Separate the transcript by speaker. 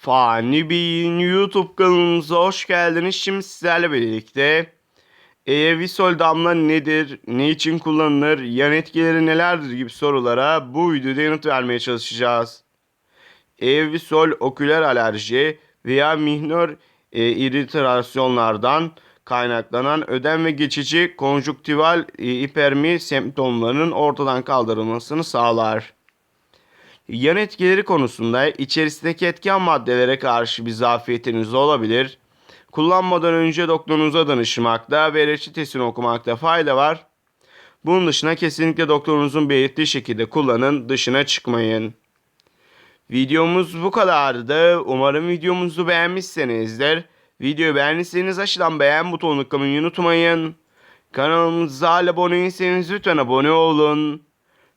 Speaker 1: Fani Bey'in YouTube kanalımıza hoş geldiniz. Şimdi sizlerle birlikte Evisol damla nedir, ne için kullanılır, yan etkileri nelerdir gibi sorulara bu videoda yanıt vermeye çalışacağız. Evisol oküler alerji veya minor e, irritasyonlardan kaynaklanan ödem ve geçici konjüktival e, hipermi semptomlarının ortadan kaldırılmasını sağlar. Yan etkileri konusunda içerisindeki etken maddelere karşı bir zafiyetiniz olabilir. Kullanmadan önce doktorunuza danışmakta ve reçetesini okumakta fayda var. Bunun dışında kesinlikle doktorunuzun belirttiği şekilde kullanın, dışına çıkmayın. Videomuz bu kadardı. Umarım videomuzu beğenmişsinizdir. Videoyu beğendiyseniz aşağıdan beğen butonuna tıklamayı unutmayın. Kanalımıza abone değilseniz lütfen abone olun.